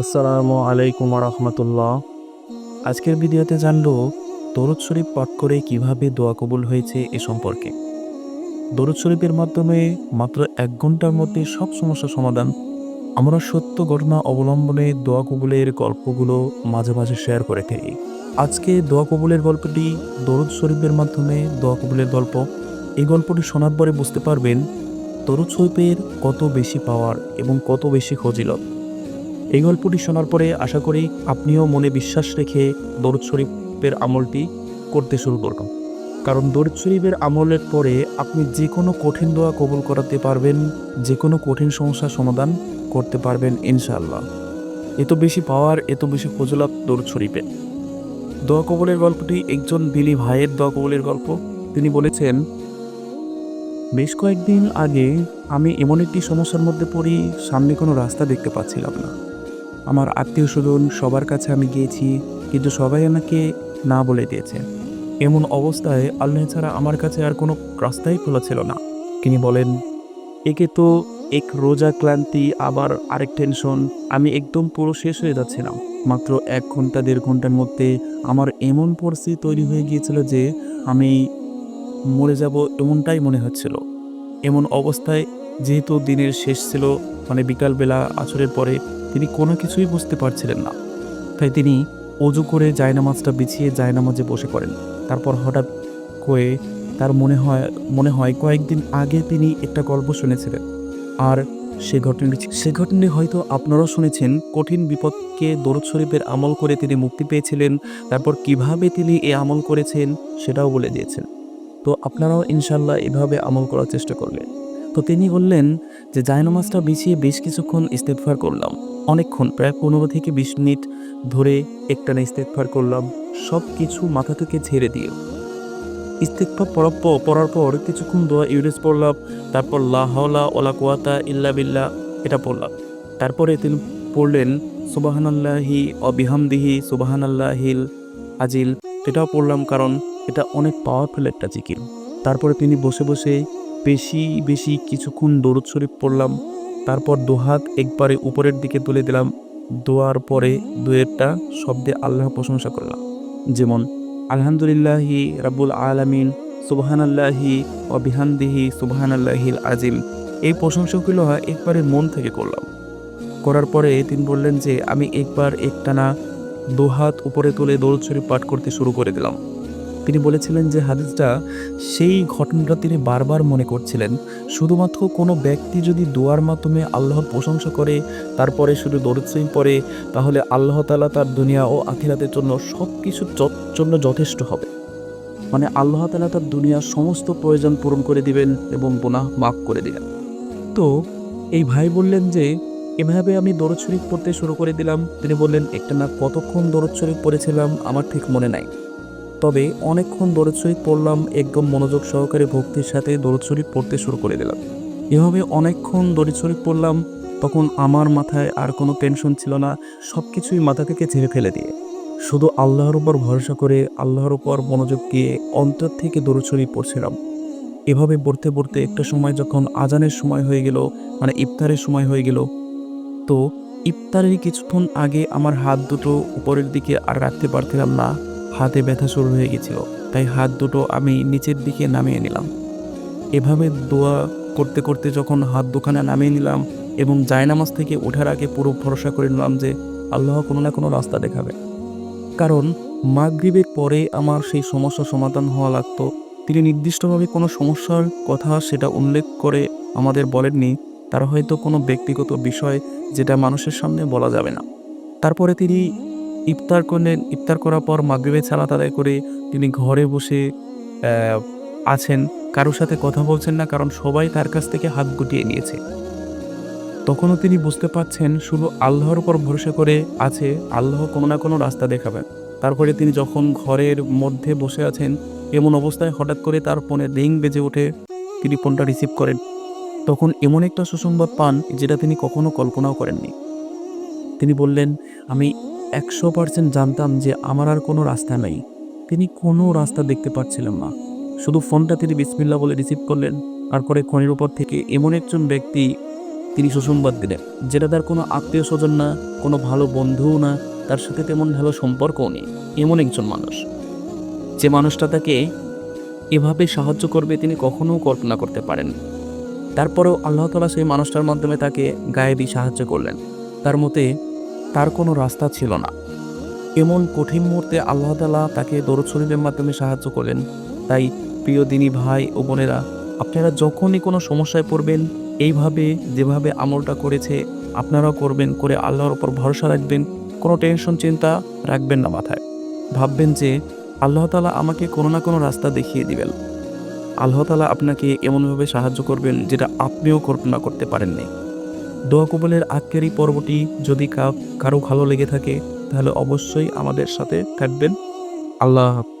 আসসালামু আলাইকুম রহমতুল্লাহ আজকের ভিডিওতে জানলো দরুদ শরীফ পাঠ করে কীভাবে দোয়া কবুল হয়েছে এ সম্পর্কে। দরুদ শরীফের মাধ্যমে মাত্র এক ঘণ্টার মধ্যে সব সমস্যার সমাধান, আমরা সত্য ঘটনা অবলম্বনে দোয়া কবুলের গল্পগুলো মাঝে মাঝে শেয়ার করে থাকি। আজকে দোয়া কবুলের গল্পটি দরুদ শরীফের মাধ্যমে দোয়া কবুলের গল্প। এই গল্পটি শোনার পরে বুঝতে পারবেন, দরুদ শরীফের কত বেশি পাওয়ার এবং কত বেশি ফজিলত। এই গল্পটি শোনার পরে আশা করি আপনিও মনে বিশ্বাস রেখে দরুদ শরীফের আমলটি করতে শুরু করবেন। কারণ দরুদ শরীফের আমলের পরে আপনি যে কোনো কঠিন দোয়া কবুল করাতে পারবেন, যে কোনো কঠিন সমস্যার সমাধান করতে পারবেন ইনশাআল্লাহ। এত বেশি পাওয়ার, এত বেশি ফজলাত দরুদ শরীফে দোয়া কবলের গল্পটি একজন বিলি ভাইয়ের দোয়া কবলের গল্প। তিনি বলেছেন, বেশ কয়েকদিন আগে আমি এমন একটি সমস্যার মধ্যে পড়ি, সামনে কোনো রাস্তা দেখতে পাচ্ছিলাম না। আমার আত্মীয় স্বজন সবার কাছে আমি গিয়েছি, কিন্তু সবাই আমাকে না বলে দিয়েছে। এমন অবস্থায় আল্লাহ ছাড়া আমার কাছে আর কোনো রাস্তাই খোলা ছিল না। তিনি বলেন, একে তো এক রোজা ক্লান্তি, আবার আরেক টেনশন। আমি একদম পুরো শেষ হয়ে যাচ্ছিলাম। মাত্র এক ঘণ্টা, দেড় ঘণ্টার মধ্যে আমার এমন পরিস্থিতি তৈরি হয়ে গিয়েছিল যে আমি মরে যাব এমনটাই মনে হচ্ছিল। এমন অবস্থায় যেহেতু দিনের শেষ ছিল মানে বিকালবেলা আছরের পরে তিনি কোনো কিছুই বুঝতে পারছিলেন না। তাই তিনি অজু করে জায়নামাজটা বিছিয়ে জায়নামাজে বসে পড়েন। তারপর হঠাৎ করে তার মনে হয় মনে হয় কয়েকদিন আগে তিনি একটা গল্প শুনেছিলেন। আর সে ঘটনাটি সে ঘটনাটি হয়তো আপনারাও শুনেছেন। কঠিন বিপদকে দরুদ শরীফের আমল করে তিনি মুক্তি পেয়েছিলেন। তারপর কীভাবে তিনি এ আমল করেছেন সেটাও বলে দিয়েছেন। তো আপনারাও ইনশাল্লাহ এভাবে আমল করার চেষ্টা করলেন তো তিনি বললেন যে, জায়নামাজটা বিছিয়ে বেশ কিছুক্ষণ ইস্তেফার করলাম। অনেকক্ষণ, প্রায় পনেরো থেকে বিশ মিনিট ধরে একটানা ইস্তেকফার করলাম সব কিছু মাথা থেকে ঝেড়ে দিয়ে। ইস্তেকফার পড়ার পর পড়ার পর কিছুক্ষণ দোয়া ইউরেস পড়লাম, তারপর লাহলা ওলা কোয়াতা ইল্লা বিল্লা এটা পড়লাম। তারপরে তিনি পড়লেন, সুবাহানাল্লাহি অবিহামদিহি সুবাহানাল্লাহিল আজিল, এটাও পড়লাম কারণ এটা অনেক পাওয়ারফুল একটা জিকির। তারপরে তিনি বসে বসে বেশি বেশি কিছুক্ষণ দরুদ শরীফ পড়লাম তারপর দোহাত একবারে উপরের দিকে তুলে দিলাম। দোয়ার পরে দুয়েরটা শব্দে আল্লাহ প্রশংসা করলাম। যেমন, আলহামদুলিল্লাহি রাব্বুল আলামিন, সুবহানাল্লাহি অবিহানদিহি সুবহানাল্লাহিল আজিম এই প্রশংসাগুলো একবারে মন থেকে করলাম। করার পরে তিনি বললেন যে, আমি একবার একটানা দুহাত উপরে তুলে দরুদ শরীফ পাঠ করতে শুরু করে দিলাম। তিনি বলেছিলেন যে হাদিসটা সেই ঘটনাটা তিনি বারবার মনে করছিলেন। শুধুমাত্র কোনো ব্যক্তি যদি দোয়ার মাধ্যমে আল্লাহর প্রশংসা করে, তারপরে শুধু দরুদ শরীফ পড়ে, তাহলে আল্লাহ তালা তার দুনিয়া ও আখিরাতের জন্য সব কিছুর জন্য যথেষ্ট হবে। মানে আল্লাহ তাআলা তার দুনিয়ার সমস্ত প্রয়োজন পূরণ করে দিবেন এবং গুনাহ মাফ করে দিবেন। তো এই ভাই বললেন যে, এভাবে আমি দরদ শরীফ পড়তে শুরু করে দিলাম। তিনি বললেন, একটা না কতক্ষণ দরদ শরীফ পড়েছিলাম আমার ঠিক মনে নাই। তবে অনেকক্ষণ শরীফ পড়লাম, একদম মনোযোগ সহকারে ভক্তির সাথে শরীফ পড়তে শুরু করে দিলাম। এভাবে অনেকক্ষণ শরীফ পড়লাম, তখন আমার মাথায় আর কোনো টেনশন ছিল না সব কিছুই মাথা থেকে ঝেড়ে ফেলে দিয়ে। শুধু আল্লাহর উপর ভরসা করে আল্লাহর উপর মনোযোগ দিয়ে অন্তর থেকে দরদ পড়ছিলাম। এভাবে পড়তে পড়তে একটা সময় যখন আজানের সময় হয়ে গেল মানে ইফতারের সময় হয়ে গেল, তো ইফতারের কিছুক্ষণ আগে আমার হাত দুটো উপরের দিকে আর রাখতে পারছিলাম না। হাতে ব্যথা শুরু হয়ে গেছিল, তাই হাত দুটো আমি নিচের দিকে নামিয়ে নিলাম। এভাবে দোয়া করতে করতে যখন হাত দুখানে নামিয়ে নিলাম এবং জায়নামাজ থেকে ওঠার আগে পুরো ভরসা করে নিলাম যে আল্লাহ কোনো না কোনো রাস্তা দেখাবে। কারণ মাগরিবের পরে আমার সেই সমস্যার সমাধান হওয়া লাগতো। তিনি নির্দিষ্টভাবে কোনো সমস্যার কথা সেটা উল্লেখ করে আমাদের বলেননি, তার হয়তো কোনো ব্যক্তিগত বিষয় যেটা মানুষের সামনে বলা যাবে না। তারপরে তিনি ইফতার করলেন ইফতার করার পর মাগরিবের সালাত আদায় করে তিনি ঘরে বসে আছেন। কারোর সাথে কথা বলছেন না, কারণ সবাই তার কাছ থেকে হাত গুটিয়ে নিয়েছে। তখনও তিনি বুঝতে পারছেন, শুধু আল্লাহর উপর ভরসা করে আছে, আল্লাহ কোনো না কোনো রাস্তা দেখাবেন। তারপরে তিনি যখন ঘরের মধ্যে বসে আছেন, এমন অবস্থায় হঠাৎ করে তার ফোনে রিং বেজে ওঠে, তিনি ফোনটা রিসিভ করেন। তখন এমন একটা সুসংবাদ পান, যেটা তিনি কখনো কল্পনাও করেননি। তিনি বললেন, আমি একশো পার্সেন্ট জানতাম যে আমার আর কোনো রাস্তা নেই। তিনি কোনো রাস্তা দেখতে পাচ্ছিলেন না। শুধু ফোনটা তিনি বিসমিল্লা বলে রিসিভ করলেন তারপরে খনির উপর থেকে এমন একজন ব্যক্তি তিনি সুসংবাদ দিলেন, যেটা তার কোনো আত্মীয় স্বজন না, কোনো ভালো বন্ধুও না, তার সাথে তেমন ভালো সম্পর্কও নেই, এমন একজন মানুষ। যে মানুষটা তাকে এভাবে সাহায্য করবে তিনি কখনো কল্পনা করতে পারেন তারপরেও আল্লাহ তালা সেই মানুষটার মাধ্যমে তাকে গায়েবী সাহায্য করলেন। তার মতে তার কোনো রাস্তা ছিল না। এমন কঠিন মুহূর্তে আল্লাহ তালা তাকে দরদ শরীফের মাধ্যমে সাহায্য করলেন। তাই প্রিয় দিনী ভাই ও বোনেরা, আপনারা যখনই কোনো সমস্যায় পড়বেন, এইভাবে যেভাবে আমলটা করেছে, আপনারাও করবেন করে আল্লাহর ওপর ভরসা রাখবেন, কোনো টেনশন, চিন্তা রাখবেন না মাথায়। ভাববেন যে আল্লাহ তালা আমাকে কোনো না কোনো রাস্তা দেখিয়ে দিবেন। আল্লাহ তালা আপনাকে এমনভাবে সাহায্য করবেন যেটা আপনিও কল্পনা করতে পারেননি। দোয়া কবলের আজকের এই পর্বটি যদি কারও ভালো লেগে থাকে, তাহলে অবশ্যই আমাদের সাথে থাকবেন আল্লাহ।